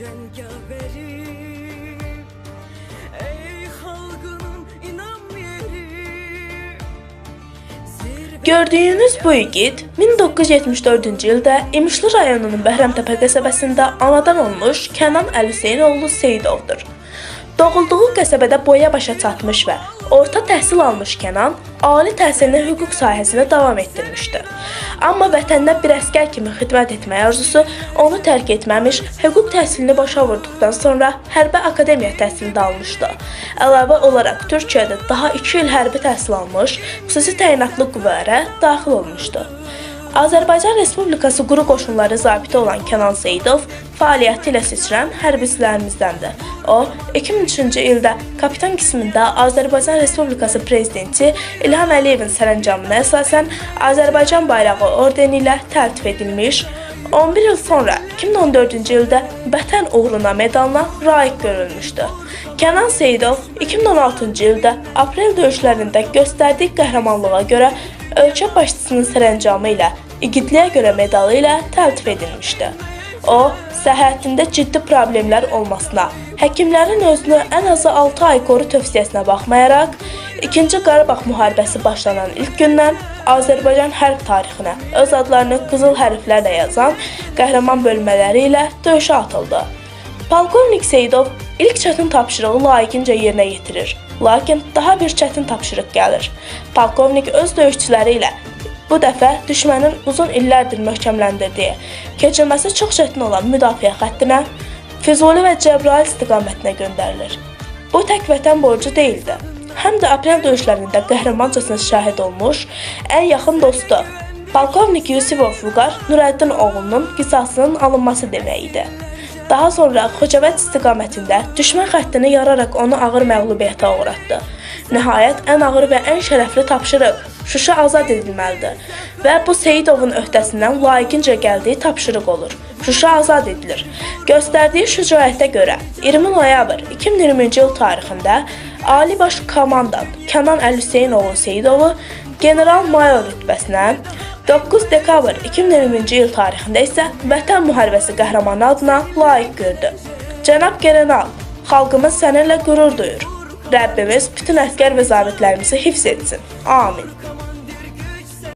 Cəngavəri Ey xalqının inam yeri Gördüyünüz bu igid 1974-cü ildə İmişli rayonunun Bəhrəmtəpə qəsəbəsində anadan olmuş Kənan Əlhüseynoğlu Seyidovdur. Doğulduğu qəsəbədə boya başa çatmış və orta təhsil almış Kənan ali təhsilini hüquq sahəsində davam etdirmişdi. Amma vətəninə bir əsgər kimi xidmət etmək arzusu onu tərk etməmiş, hüquq təhsilini başa vurduqdan sonra hərbi akademiya təhsili də almışdı. Əlavə olaraq Türkiyədə daha 2 il hərbi təhsil almış, xüsusi təyinatlı qüvvələrə daxil olmuşdu. Azərbaycan Respublikası quru qoşunları zabiti olan Kənan Seyidov fəaliyyəti ilə seçilən hərbçilərimizdəndir. O, 2003-cü ildə kapitan qismində Azərbaycan Respublikası prezidenti İlham Əliyevin sərəncamına əsasən Azərbaycan bayrağı ordeni ilə təltif edilmiş, 11 il sonra 2014-cü ildə Vətən uğruna medalına layiq görülmüşdü. Kənan Seyidov 2016-cı ildə aprel döyüşlərində göstərdiyi qəhrəmanlığa görə ölkə başçısının sərəncamı ilə igidliyə görə medalı ilə təltif edilmişdi. O, səhhətində ciddi problemlər olmasına, həkimlərin özünü ən azı 6 ay qoru tövsiyəsinə baxmayaraq, 2-ci Qarabağ müharibəsi başlanan ilk gündən Azərbaycan hərb tarixinə öz adlarını qızıl hərflərlə yazan qəhrəman bölmələri ilə döyüşə atıldı. Polkovnik Seyidov ilk çətin tapşırığı layiqincə yerinə yetirir. Lakin daha bir çətin tapşırıq gəlir. Polkovnik öz döyüşçüləri ilə bu dəfə düşmənin uzun illərdir möhkəmləndirdiyi, keçilməsi çox çətin olan müdafiə xəttinə Füzuli və Cəbrayıl istiqamətinə göndərilir. Bu tək vətən borcu deyildi. Həm də aprel döyüşlərində qəhrəmancasına şahid olmuş ən yaxın dostu Polkovnik Yusifov Vüqar Nurəddin oğlunun qisasının alınması demək idi. Daha sonra Xocavənd istiqamətində düşmən xəttini yararaq onu ağır məğlubiyyətə uğratdı. Nəhayət ən ağır və ən şərəfli tapşırıq Şuşa azad edilməlidir və bu Seyidovun öhdəsindən layiqincə gəldiyi tapşırıq olur. Şuşa azad edilir. Göstərdiyi şücaətə görə 20 noyabr 2020-ci il tarixində Ali Baş Komandan Kənan Əlhüseynoğlu Seyidovu general-mayor rütbəsinə 9 dekabr 2020-ci il tarixində isə Vətən müharibəsi qəhrəmanı adına layiq gördü. Cənab general, xalqımız səninlə qürur duyur. Rəbbimiz bütün əskər və zabitlərimizi hifz etsin. Amin.